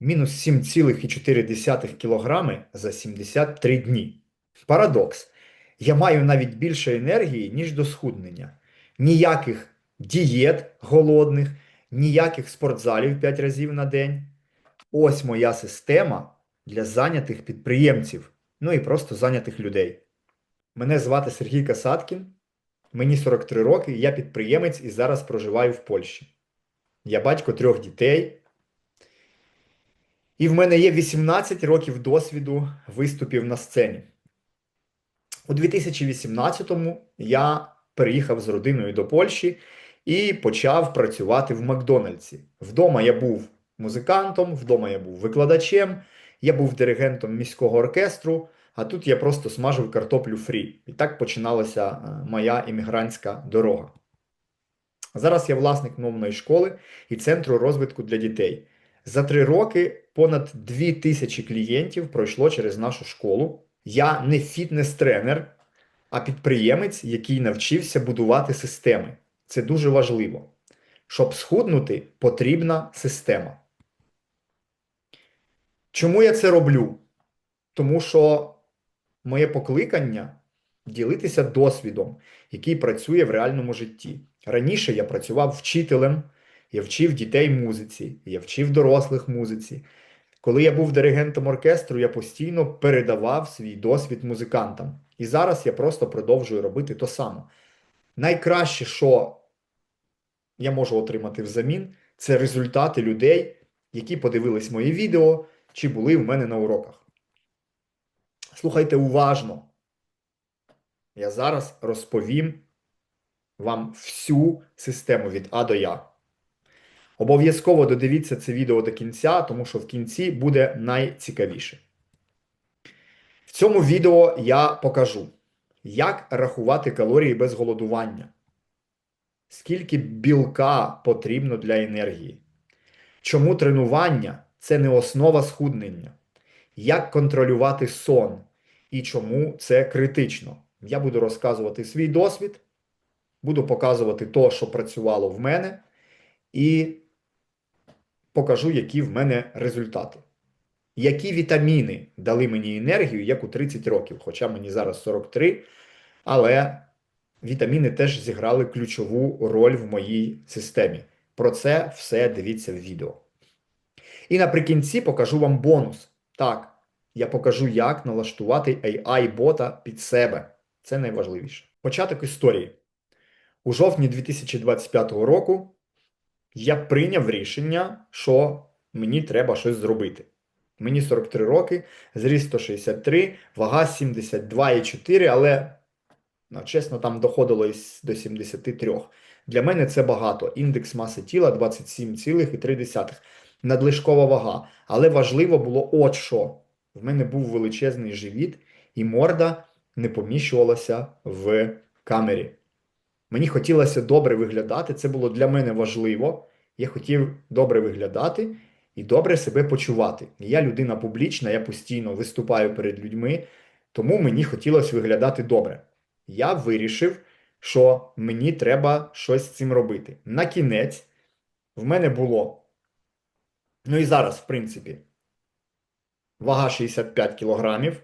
мінус 7,4 кг за 73 дні. Парадокс. Я маю навіть більше енергії, ніж до схуднення. Ніяких дієт голодних, ніяких спортзалів 5 разів на день. Ось моя система для зайнятих підприємців, ну і просто зайнятих людей. Мене звати Сергій Касаткін, мені 43 роки, я підприємець і зараз проживаю в Польщі. Я батько трьох дітей. І в мене є 18 років досвіду виступів на сцені. У 2018-му я переїхав з родиною до Польщі і почав працювати в Макдональдсі. Вдома я був музикантом, вдома я був викладачем, я був диригентом міського оркестру, а тут я просто смажив картоплю фрі. І так починалася е, моя іммігрантська дорога. Зараз я власник мовної школи і центру розвитку для дітей. За три роки понад дві тисячі клієнтів пройшло через нашу школу. Я не фітнес-тренер, а підприємець, який навчився будувати системи. Це дуже важливо. Щоб схуднути, потрібна система. Чому я це роблю? Тому що моє покликання ділитися досвідом, який працює в реальному житті. Раніше я працював вчителем, я вчив дітей музиці, я вчив дорослих музиці. Коли я був диригентом оркестру, я постійно передавав свій досвід музикантам. І зараз я просто продовжую робити то саме. Найкраще, що я можу отримати взамін, це результати людей, які подивились мої відео чи були в мене на уроках. Слухайте уважно. Я зараз розповім вам всю систему від А до Я. Обов'язково додивіться це відео до кінця, тому що в кінці буде найцікавіше. В цьому відео я покажу, як рахувати калорії без голодування, скільки білка потрібно для енергії, чому тренування це не основа схуднення, як контролювати сон і чому це критично. Я буду розказувати свій досвід, буду показувати то, що працювало в мене, і покажу, які в мене результати. Які вітаміни дали мені енергію, як у 30 років, хоча мені зараз 43, але вітаміни теж зіграли ключову роль в моїй системі. Про це все дивіться в відео. І наприкінці покажу вам бонус. Так, я покажу, як налаштувати AI-бота під себе. Це найважливіше. Початок історії. У жовтні 2025 року я прийняв рішення, що мені треба щось зробити. Мені 43 роки, зріст 163, вага 72,4, але, ну, чесно, там доходило до 73. Для мене це багато. Індекс маси тіла 27,3. Надлишкова вага. Але важливо було от що. В мене був величезний живіт, і морда не поміщувалася в камері. Мені хотілося добре виглядати, це було для мене важливо. Я хотів добре виглядати і добре себе почувати. Я людина публічна, я постійно виступаю перед людьми, тому мені хотілося виглядати добре. Я вирішив, що мені треба щось з цим робити. На кінець в мене було, ну і зараз, в принципі, вага 65 кілограмів,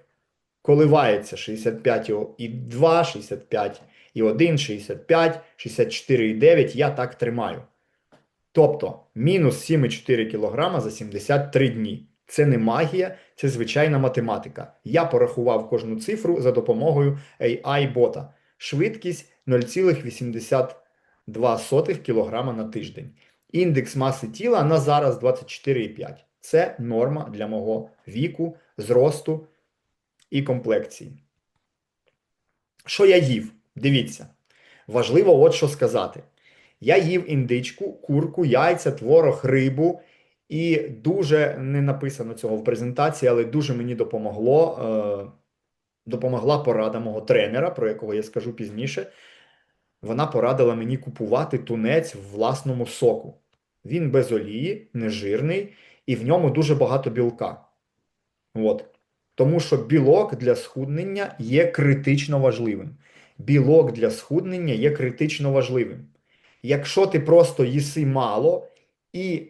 коливається 65,2, 65 і 1, 65, 64,9 я так тримаю. Тобто мінус 7,4 кг за 73 дні. Це не магія, це звичайна математика. Я порахував кожну цифру за допомогою AI-бота. Швидкість 0,82 кг на тиждень. Індекс маси тіла на зараз 24,5. Це норма для мого віку, зросту і комплекції. Що я їв? Дивіться. Важливо от що сказати. Я їв індичку, курку, яйця, творог, рибу, і дуже не написано цього в презентації, але дуже мені допомогло. Е, допомогла порада мого тренера, про якого я скажу пізніше. Вона порадила мені купувати тунець в власному соку. Він без олії, нежирний, і в ньому дуже багато білка. От. Тому що білок для схуднення є критично важливим. Білок для схуднення є критично важливим. Якщо ти просто їси мало і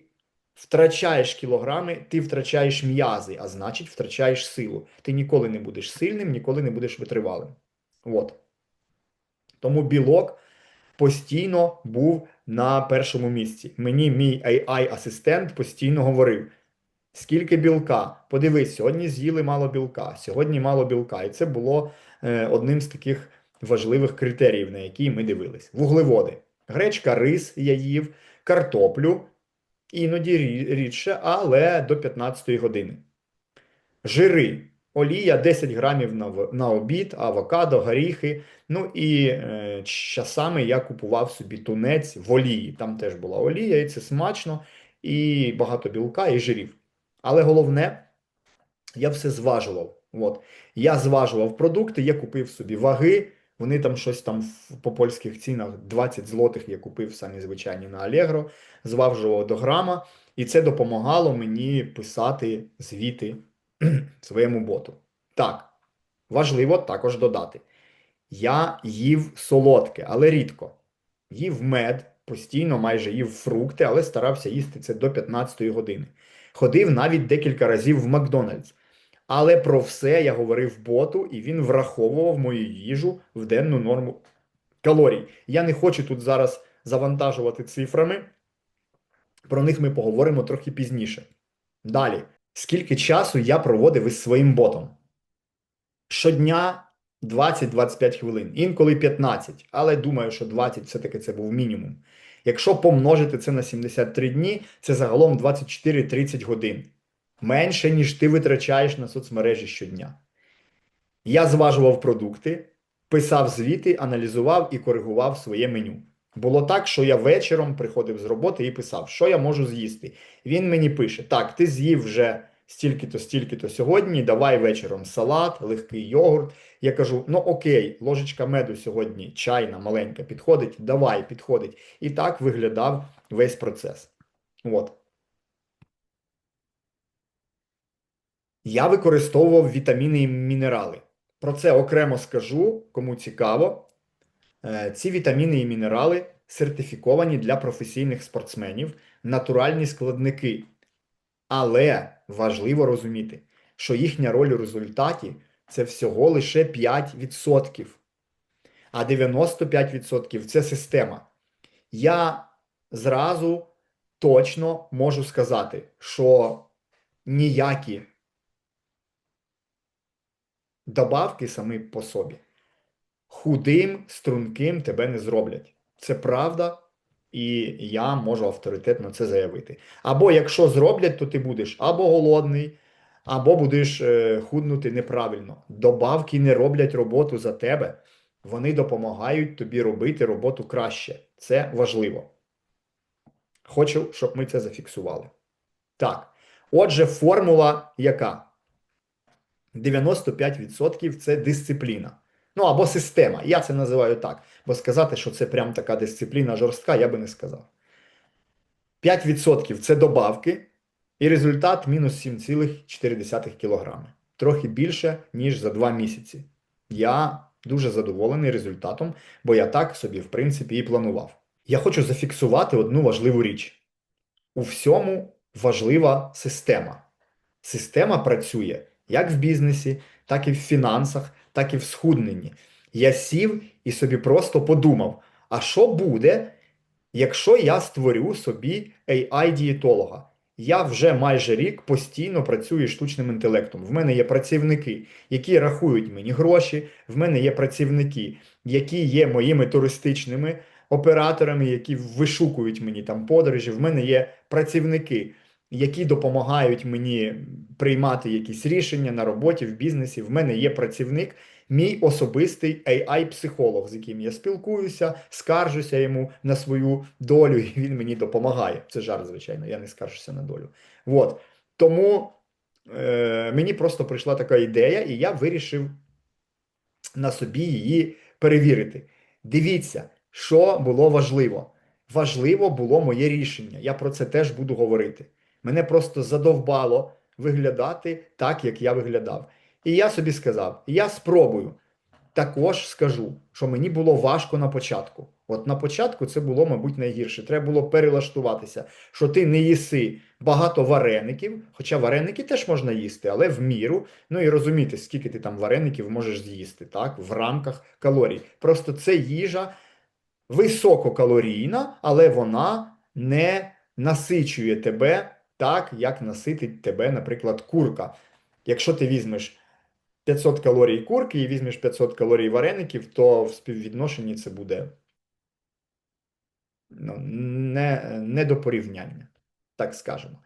втрачаєш кілограми, ти втрачаєш м'язи, а значить, втрачаєш силу. Ти ніколи не будеш сильним, ніколи не будеш витривалим. От. Тому білок постійно був на першому місці. Мені мій AI-асистент постійно говорив: скільки білка? Подивись, сьогодні з'їли мало білка, сьогодні мало білка. І це було е, одним з таких важливих критеріїв, на які ми дивились. Вуглеводи. Гречка, рис я їв, картоплю, іноді рідше, але до 15 години. Жири. Олія 10 грамів на, на обід, авокадо, горіхи. Ну і е, часами я купував собі тунець в олії. Там теж була олія, і це смачно, і багато білка, і жирів. Але головне, я все зважував. От. Я зважував продукти, я купив собі ваги. Вони там щось там по польських цінах 20 злотих я купив самі звичайні на Allegro, зважував до грама, і це допомагало мені писати звіти своєму боту. Так, важливо також додати. Я їв солодке, але рідко. Їв мед, постійно майже їв фрукти, але старався їсти це до 15-ї години. Ходив навіть декілька разів в Макдональдс. Але про все я говорив боту, і він враховував мою їжу в денну норму калорій. Я не хочу тут зараз завантажувати цифрами. Про них ми поговоримо трохи пізніше. Далі, скільки часу я проводив із своїм ботом? Щодня 20-25 хвилин, інколи 15, але думаю, що 20 все-таки це був мінімум. Якщо помножити це на 73 дні, це загалом 24-30 годин. Менше, ніж ти витрачаєш на соцмережі щодня. Я зважував продукти, писав звіти, аналізував і коригував своє меню. Було так, що я вечором приходив з роботи і писав, що я можу з'їсти. Він мені пише: Так, ти з'їв вже стільки-то, стільки-то сьогодні, давай вечором салат, легкий йогурт. Я кажу: ну окей, ложечка меду сьогодні, чайна, маленька, підходить, давай, підходить. І так виглядав весь процес. От. Я використовував вітаміни і мінерали. Про це окремо скажу, кому цікаво. Е, Ці вітаміни і мінерали сертифіковані для професійних спортсменів, натуральні складники. Але важливо розуміти, що їхня роль у результаті це всього лише 5%. А 95% це система. Я зразу точно можу сказати, що ніякі добавки самі по собі худим, струнким тебе не зроблять. Це правда, і я можу авторитетно це заявити. Або якщо зроблять, то ти будеш або голодний, або будеш е, худнути неправильно. Добавки не роблять роботу за тебе, вони допомагають тобі робити роботу краще. Це важливо. Хочу, щоб ми це зафіксували. Так. Отже, формула яка? 95% це дисципліна. Ну або система. Я це називаю так. Бо сказати, що це прям така дисципліна жорстка, я би не сказав. 5% це добавки, і результат мінус 7,4 кг. Трохи більше, ніж за 2 місяці. Я дуже задоволений результатом, бо я так собі, в принципі, і планував. Я хочу зафіксувати одну важливу річ: у всьому важлива система. Система працює як в бізнесі, так і в фінансах, так і в схудненні. Я сів і собі просто подумав: а що буде, якщо я створю собі AI-дієтолога? Я вже майже рік постійно працюю штучним інтелектом. В мене є працівники, які рахують мені гроші. В мене є працівники, які є моїми туристичними операторами, які вишукують мені там подорожі. В мене є працівники, які допомагають мені приймати якісь рішення на роботі, в бізнесі. В мене є працівник, мій особистий AI-психолог, з яким я спілкуюся, скаржуся йому на свою долю, і він мені допомагає. Це жарт, звичайно, я не скаржуся на долю. От. Тому е, мені просто прийшла така ідея, і я вирішив на собі її перевірити. Дивіться, що було важливо. Важливо було моє рішення. Я про це теж буду говорити. Мене просто задовбало виглядати так, як я виглядав. І я собі сказав: я спробую. Також скажу, що мені було важко на початку. От на початку це було, мабуть, найгірше. Треба було перелаштуватися, що ти не їси багато вареників, хоча вареники теж можна їсти, але в міру. Ну і розуміти, скільки ти там вареників можеш з'їсти, так, в рамках калорій. Просто це їжа висококалорійна, але вона не насичує тебе так, як наситить тебе, наприклад, курка. Якщо ти візьмеш 500 калорій курки і візьмеш 500 калорій вареників, то в співвідношенні це буде ну, не, не до порівняння, так скажемо.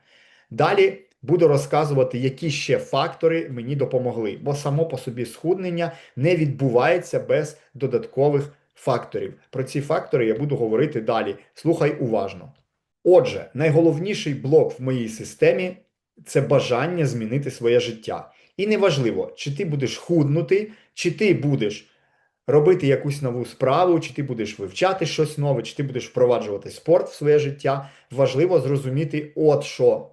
Далі буду розказувати, які ще фактори мені допомогли, бо само по собі схуднення не відбувається без додаткових факторів. Про ці фактори я буду говорити далі. Слухай уважно. Отже, найголовніший блок в моїй системі це бажання змінити своє життя. І неважливо, чи ти будеш худнути, чи ти будеш робити якусь нову справу, чи ти будеш вивчати щось нове, чи ти будеш впроваджувати спорт в своє життя. Важливо зрозуміти, от що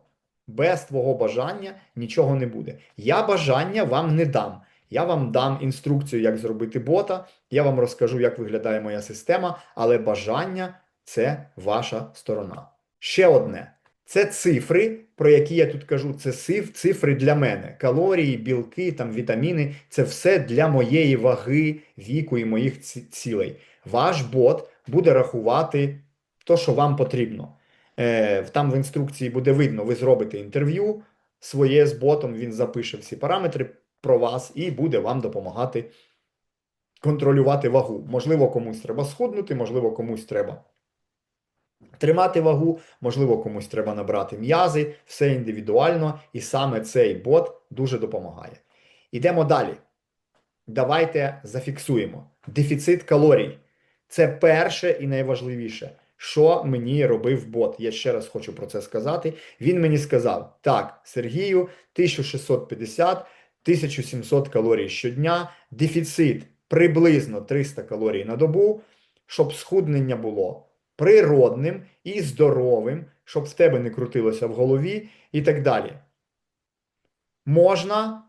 без твого бажання нічого не буде. Я бажання вам не дам. Я вам дам інструкцію, як зробити бота, я вам розкажу, як виглядає моя система, але бажання це ваша сторона. Ще одне. Це цифри, про які я тут кажу, це цифри для мене. Калорії, білки, там, вітаміни це все для моєї ваги, віку і моїх цілей. Ваш бот буде рахувати то, що вам потрібно. Е, там в інструкції буде видно, ви зробите інтерв'ю своє з ботом, він запише всі параметри про вас і буде вам допомагати контролювати вагу. Можливо, комусь треба схуднути, можливо, комусь треба тримати вагу, можливо, комусь треба набрати м'язи, все індивідуально, і саме цей бот дуже допомагає. Ідемо далі. Давайте зафіксуємо. Дефіцит калорій. Це перше і найважливіше, що мені робив бот. Я ще раз хочу про це сказати. Він мені сказав: так, Сергію, 1650, 1700 калорій щодня, дефіцит приблизно 300 калорій на добу, щоб схуднення було природним і здоровим, щоб в тебе не крутилося в голові і так далі. Можна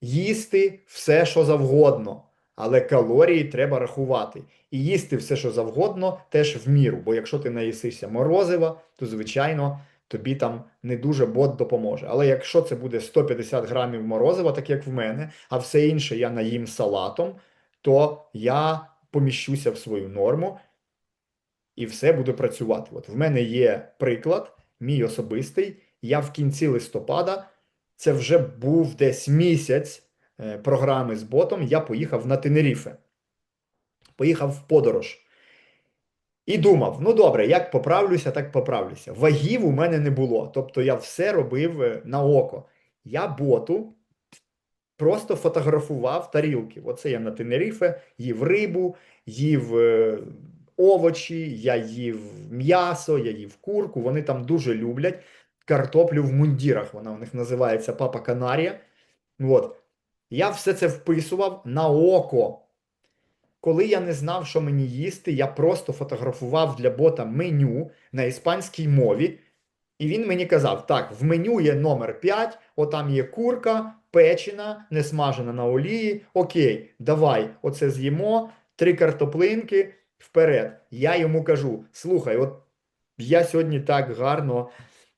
їсти все, що завгодно, але калорії треба рахувати. І їсти все, що завгодно, теж в міру. Бо якщо ти наїсишся морозива, то, звичайно, тобі там не дуже бот допоможе. Але якщо це буде 150 грамів морозива, так як в мене, а все інше я наїм салатом, то я поміщуся в свою норму і все буде працювати. От в мене є приклад, мій особистий. Я в кінці листопада, це вже був десь місяць е, програми з ботом. Я поїхав на Тенеріфе. Поїхав в подорож. І думав: ну добре, як поправлюся, так поправлюся. Вагів у мене не було. Тобто я все робив е, на око. Я боту просто фотографував тарілки. Оце я на Тенеріфе, їв рибу, їв е, овочі, я їв м'ясо, я їв курку. Вони там дуже люблять картоплю в мундірах. Вона у них називається Папа Канарія. От. Я все це вписував на око. Коли я не знав, що мені їсти, я просто фотографував для бота меню на іспанській мові. І він мені казав: так, в меню є номер 5, отам є курка, печена, не смажена на олії. Окей, давай, оце з'їмо, три картоплинки вперед. Я йому кажу: слухай, от я сьогодні так гарно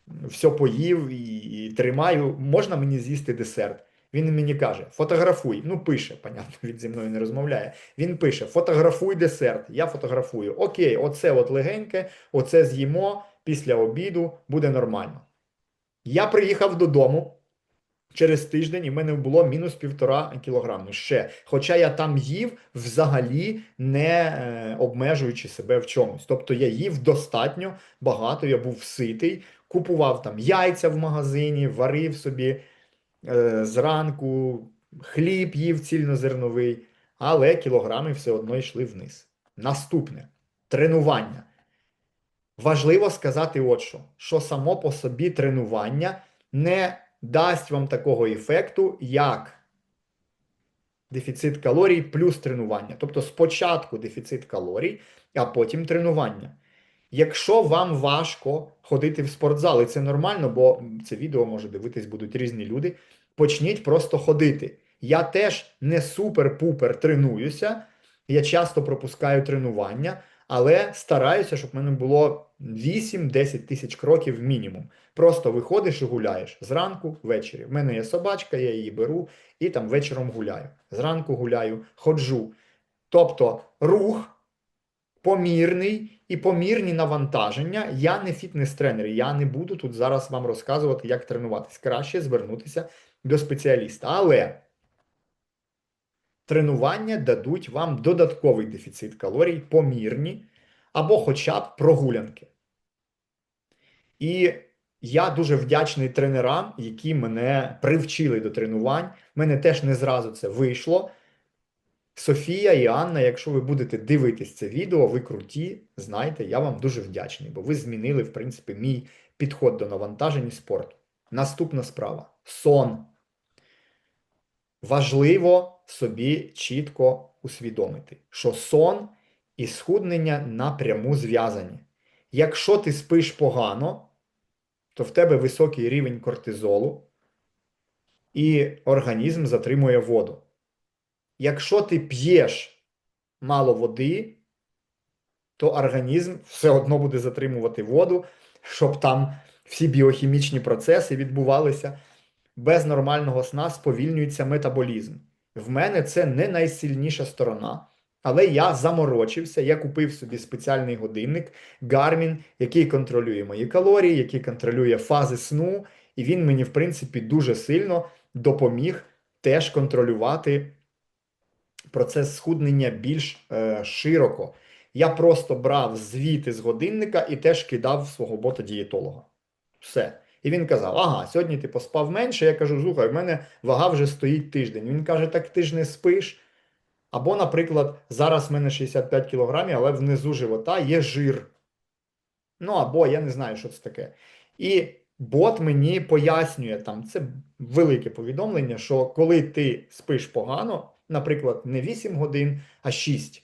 все поїв і, і тримаю, можна мені з'їсти десерт? Він мені каже: фотографуй. Ну, пише, понятно, він зі мною не розмовляє. Він пише: фотографуй десерт. Я фотографую. Окей, оце от легеньке, оце з'їмо після обіду, буде нормально. Я приїхав додому. Через тиждень і в мене було мінус півтора кілограму ще. Хоча я там їв взагалі не е, обмежуючи себе в чомусь. Тобто я їв достатньо багато, я був ситий, купував там яйця в магазині, варив собі е, зранку, хліб їв цільнозерновий, але кілограми все одно йшли вниз. Наступне тренування. Важливо сказати, от що, що само по собі тренування не дасть вам такого ефекту, як дефіцит калорій плюс тренування. Тобто спочатку дефіцит калорій, а потім тренування. Якщо вам важко ходити в спортзал, і це нормально, бо це відео може дивитись будуть різні люди, почніть просто ходити. Я теж не супер-пупер тренуюся, я часто пропускаю тренування, але стараюся, щоб в мене було 8-10 тисяч кроків мінімум. Просто виходиш і гуляєш зранку, ввечері. В мене є собачка, я її беру і там вечором гуляю. Зранку гуляю, ходжу. Тобто рух помірний і помірні навантаження. Я не фітнес-тренер, я не буду тут зараз вам розказувати, як тренуватись. Краще звернутися до спеціаліста. Але тренування дадуть вам додатковий дефіцит калорій, помірні, або хоча б прогулянки. І я дуже вдячний тренерам, які мене привчили до тренувань. Мене теж не зразу це вийшло. Софія і Анна, якщо ви будете дивитись це відео, ви круті, знайте, я вам дуже вдячний, бо ви змінили, в принципі, мій підход до навантажень і спорту. Наступна справа сон. Важливо собі чітко усвідомити, що сон і схуднення напряму зв'язані. Якщо ти спиш погано, то в тебе високий рівень кортизолу, і організм затримує воду. Якщо ти п'єш мало води, то організм все одно буде затримувати воду, щоб там всі біохімічні процеси відбувалися. Без нормального сна сповільнюється метаболізм. В мене це не найсильніша сторона, але я заморочився, я купив собі спеціальний годинник Garmin, який контролює мої калорії, який контролює фази сну, і він мені, в принципі, дуже сильно допоміг теж контролювати процес схуднення більш е, широко. Я просто брав звіти з годинника і теж кидав свого бота-дієтолога. Все. І він казав: Ага, сьогодні ти поспав менше. Я кажу, слухай, в мене вага вже стоїть тиждень. Він каже, так ти ж не спиш. Або, наприклад, зараз в мене 65 кілограмів, але внизу живота є жир. Ну, або я не знаю, що це таке. І бот мені пояснює, там це велике повідомлення, що коли ти спиш погано, наприклад, не 8 годин, а 6,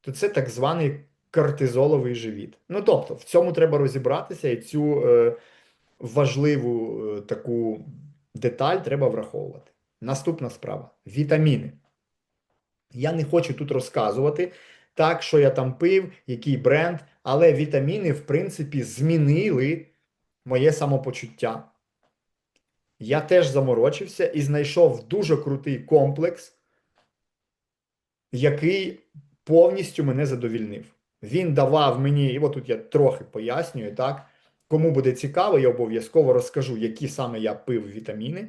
то це так званий кортизоловий живіт. Ну, тобто, в цьому треба розібратися і цю е, важливу е, таку деталь треба враховувати. Наступна справа вітаміни. Я не хочу тут розказувати так, що я там пив, який бренд, але вітаміни, в принципі, змінили моє самопочуття. Я теж заморочився і знайшов дуже крутий комплекс, який повністю мене задовільнив. Він давав мені, і отут я трохи пояснюю, так? Кому буде цікаво, я обов'язково розкажу, які саме я пив вітаміни.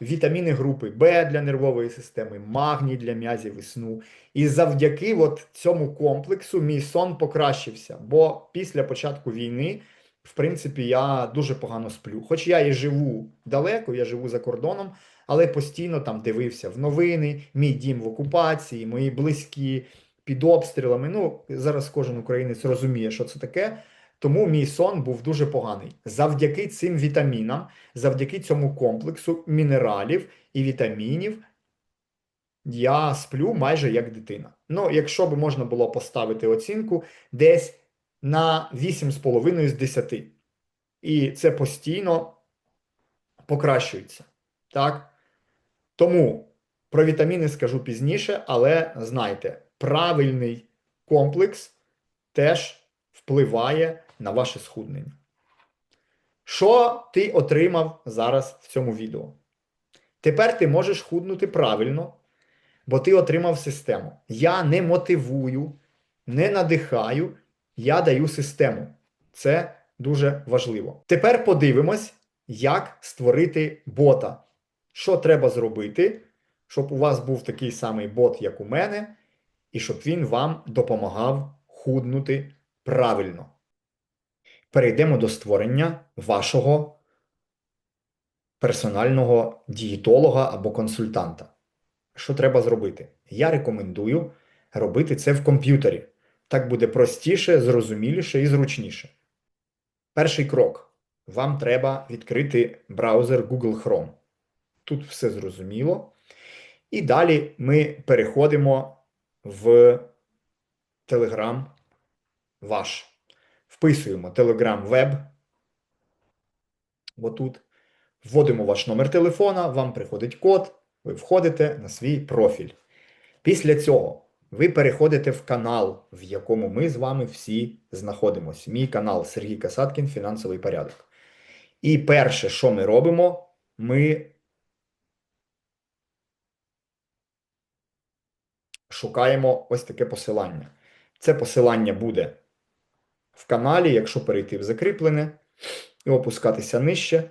Вітаміни групи Б для нервової системи, магній для м'язів і сну. І завдяки от цьому комплексу мій сон покращився. Бо після початку війни, в принципі, я дуже погано сплю. Хоч я і живу далеко, я живу за кордоном, але постійно там дивився в новини, мій дім в окупації, мої близькі під обстрілами. Ну, зараз кожен українець розуміє, що це таке. Тому мій сон був дуже поганий. Завдяки цим вітамінам, завдяки цьому комплексу мінералів і вітамінів, я сплю майже як дитина. Ну, якщо б можна було поставити оцінку, десь на 8,5 з 10. І це постійно покращується. Так? Тому про вітаміни скажу пізніше, але знайте, правильний комплекс теж впливає на ваше схуднення. Що ти отримав зараз в цьому відео? Тепер ти можеш худнути правильно, бо ти отримав систему. Я не мотивую, не надихаю, я даю систему. Це дуже важливо. Тепер подивимось, як створити бота. Що треба зробити, щоб у вас був такий самий бот, як у мене, і щоб він вам допомагав худнути правильно. Перейдемо до створення вашого персонального дієтолога або консультанта. Що треба зробити? Я рекомендую робити це в комп'ютері. Так буде простіше, зрозуміліше і зручніше. Перший крок. Вам треба відкрити браузер Google Chrome. Тут все зрозуміло. І далі ми переходимо в Telegram ваш. Вписуємо Telegram Web. Отут. Вводимо ваш номер телефона, вам приходить код, ви входите на свій профіль. Після цього ви переходите в канал, в якому ми з вами всі знаходимося. Мій канал Сергій Касаткін, фінансовий порядок. І перше, що ми робимо, ми шукаємо ось таке посилання. Це посилання буде в каналі, якщо перейти в закріплене і опускатися нижче.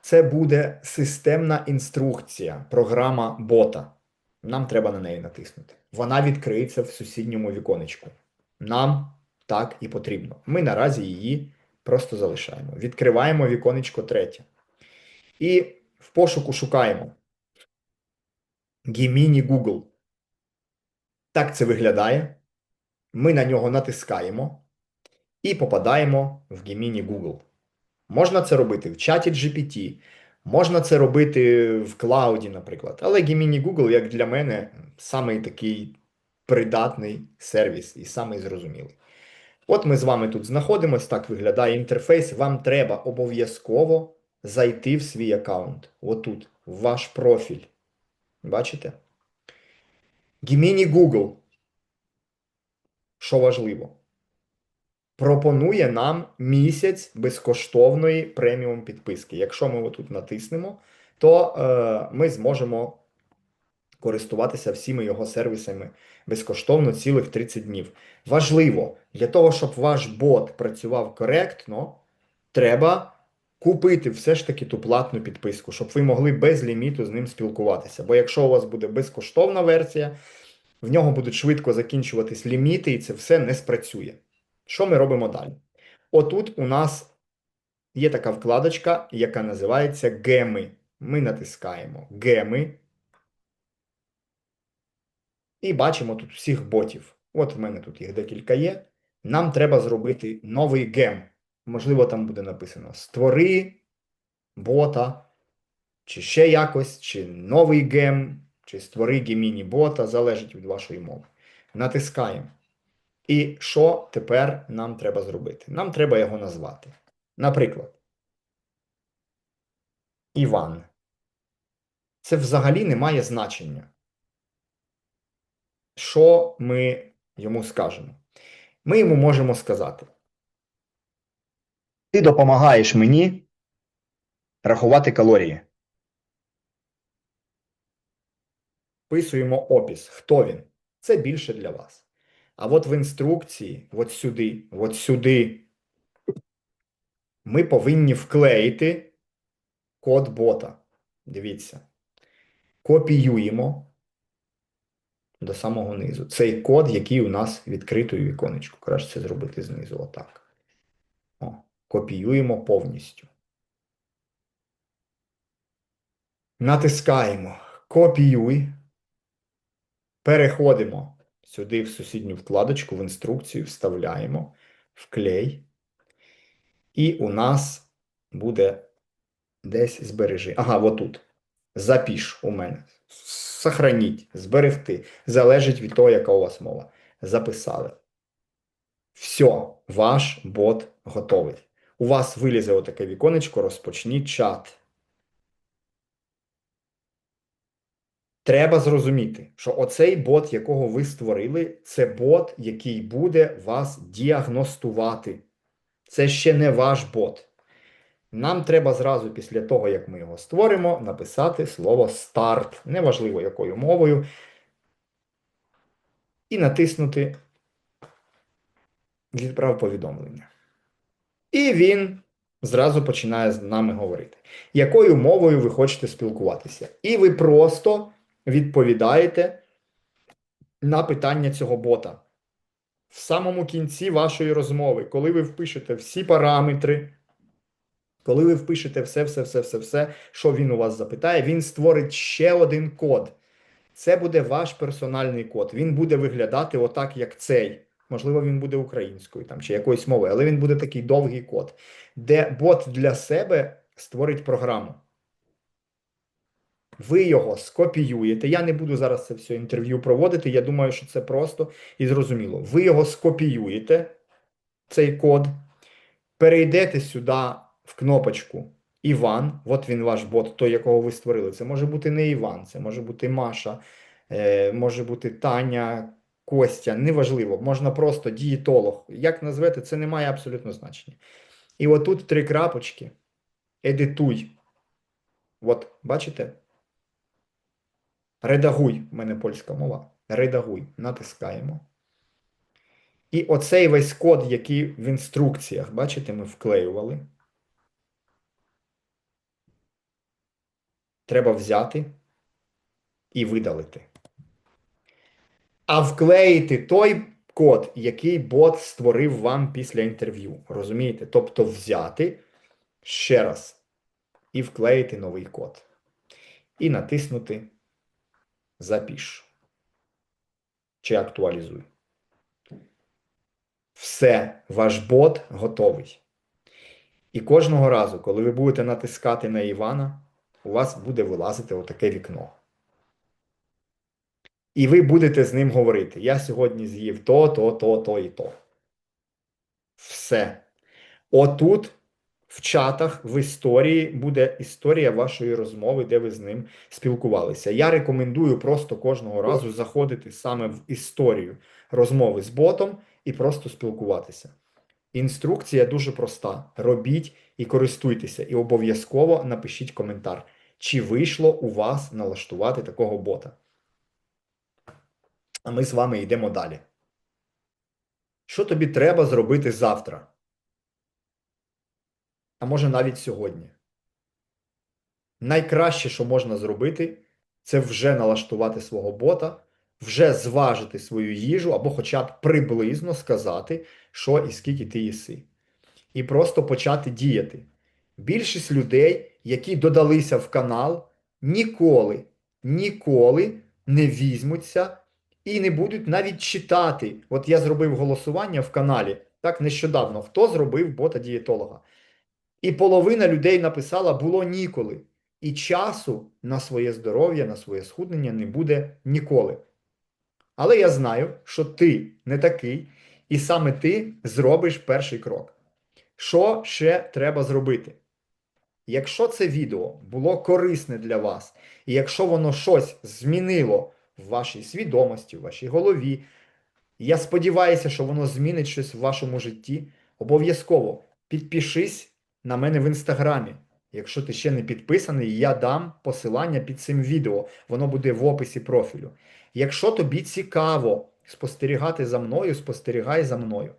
Це буде системна інструкція, програма бота. Нам треба на неї натиснути. Вона відкриється в сусідньому віконечку. Нам так і потрібно. Ми наразі її просто залишаємо. Відкриваємо віконечко третє. І в пошуку шукаємо Gemini Google. Так це виглядає. Ми на нього натискаємо і попадаємо в Gemini Google. Можна це робити в чаті GPT, можна це робити в клауді, наприклад. Але Gemini Google, як для мене, самий такий придатний сервіс і самий зрозумілий. От ми з вами тут знаходимось, так виглядає інтерфейс. Вам треба обов'язково зайти в свій аккаунт. Отут, в ваш профіль. Бачите? Gemini Google. Що важливо? пропонує нам місяць безкоштовної преміум підписки. Якщо ми отут натиснемо, то е, ми зможемо користуватися всіми його сервісами безкоштовно цілих 30 днів. Важливо, для того, щоб ваш бот працював коректно, треба купити все ж таки ту платну підписку, щоб ви могли без ліміту з ним спілкуватися. Бо якщо у вас буде безкоштовна версія, в нього будуть швидко закінчуватись ліміти, і це все не спрацює. Що ми робимо далі? Отут у нас є така вкладочка, яка називається Геми. Ми натискаємо Геми. І бачимо тут всіх ботів. От в мене тут їх декілька є. Нам треба зробити новий гем. Можливо, там буде написано Створи бота, чи ще якось, чи новий гем, чи створи геміні бота, залежить від вашої мови. Натискаємо. І що тепер нам треба зробити? Нам треба його назвати. Наприклад, Іван. Це взагалі не має значення. Що ми йому скажемо? Ми йому можемо сказати. Ти допомагаєш мені рахувати калорії. Вписуємо опис. Хто він? Це більше для вас. А от в інструкції, от сюди, от сюди, ми повинні вклеїти код бота. Дивіться. Копіюємо до самого низу. Цей код, який у нас відкритий у віконечку. Краще це зробити знизу. Отак. Копіюємо повністю. Натискаємо Копіюй. Переходимо Сюди в сусідню вкладочку в інструкцію вставляємо вклей. І у нас буде десь збережи. Ага, отут. Запіш у мене. Сохраніть, зберегти. Залежить від того, яка у вас мова. Записали. Все, ваш бот готовий. У вас вилізе отаке віконечко, розпочніть чат. Треба зрозуміти, що оцей бот, якого ви створили, це бот, який буде вас діагностувати. Це ще не ваш бот. Нам треба зразу після того, як ми його створимо, написати слово старт, неважливо якою мовою, і натиснути відправ повідомлення. І він зразу починає з нами говорити, якою мовою ви хочете спілкуватися. І ви просто відповідаєте на питання цього бота. В самому кінці вашої розмови, коли ви впишете всі параметри, коли ви впишете все, все, все, все, все, що він у вас запитає, він створить ще один код. Це буде ваш персональний код. Він буде виглядати отак, як цей. Можливо, він буде українською там, чи якоюсь мовою, але він буде такий довгий код, де бот для себе створить програму. Ви його скопіюєте. Я не буду зараз це все інтерв'ю проводити. Я думаю, що це просто і зрозуміло. Ви його скопіюєте, цей код, перейдете сюди в кнопочку Іван, от він ваш бот, той, якого ви створили. Це може бути не Іван, це може бути Маша, е, може бути Таня, Костя, неважливо. Можна просто дієтолог. Як назвете, це не має абсолютно значення. І отут три крапочки. Едитуй. От, бачите? Редагуй, в мене польська мова. Редагуй. Натискаємо. І оцей весь код, який в інструкціях, бачите, ми вклеювали. Треба взяти і видалити. А вклеїти той код, який бот створив вам після інтерв'ю. Розумієте? Тобто взяти ще раз і вклеїти новий код. І натиснути Запіш. Чи актуалізуй. Все, ваш бот готовий. І кожного разу, коли ви будете натискати на Івана, у вас буде вилазити отаке вікно. І ви будете з ним говорити: Я сьогодні з'їв то, то, то, то і то. Все. Отут, в чатах, в історії буде історія вашої розмови, де ви з ним спілкувалися. Я рекомендую просто кожного разу заходити саме в історію розмови з ботом і просто спілкуватися. Інструкція дуже проста: робіть і користуйтеся, і обов'язково напишіть коментар, чи вийшло у вас налаштувати такого бота. А ми з вами йдемо далі. Що тобі треба зробити завтра? А може навіть сьогодні? Найкраще, що можна зробити, це вже налаштувати свого бота, вже зважити свою їжу, або хоча б приблизно сказати, що і скільки ти їси. І просто почати діяти. Більшість людей, які додалися в канал, ніколи, ніколи не візьмуться і не будуть навіть читати. От я зробив голосування в каналі так нещодавно. Хто зробив бота дієтолога? І половина людей написала було ніколи. І часу на своє здоров'я, на своє схуднення не буде ніколи. Але я знаю, що ти не такий, і саме ти зробиш перший крок. Що ще треба зробити? Якщо це відео було корисне для вас, і якщо воно щось змінило в вашій свідомості, в вашій голові, я сподіваюся, що воно змінить щось в вашому житті. Обов'язково підпишись на мене в інстаграмі. Якщо ти ще не підписаний, я дам посилання під цим відео. Воно буде в описі профілю. Якщо тобі цікаво спостерігати за мною, спостерігай за мною.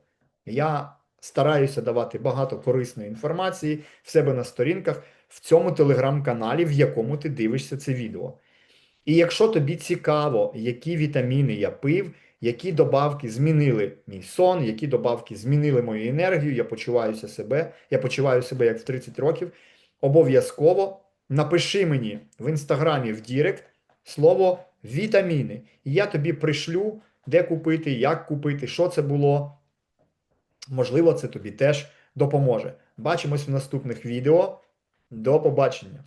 Я стараюся давати багато корисної інформації в себе на сторінках в цьому телеграм-каналі, в якому ти дивишся це відео. І якщо тобі цікаво, які вітаміни я пив, які добавки змінили мій сон, які добавки змінили мою енергію, я почуваюся себе, я почуваю себе як в 30 років. Обов'язково напиши мені в інстаграмі в Дірект слово вітаміни. І я тобі пришлю, де купити, як купити, що це було. Можливо, це тобі теж допоможе. Бачимось в наступних відео. До побачення.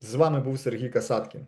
З вами був Сергій Касаткін.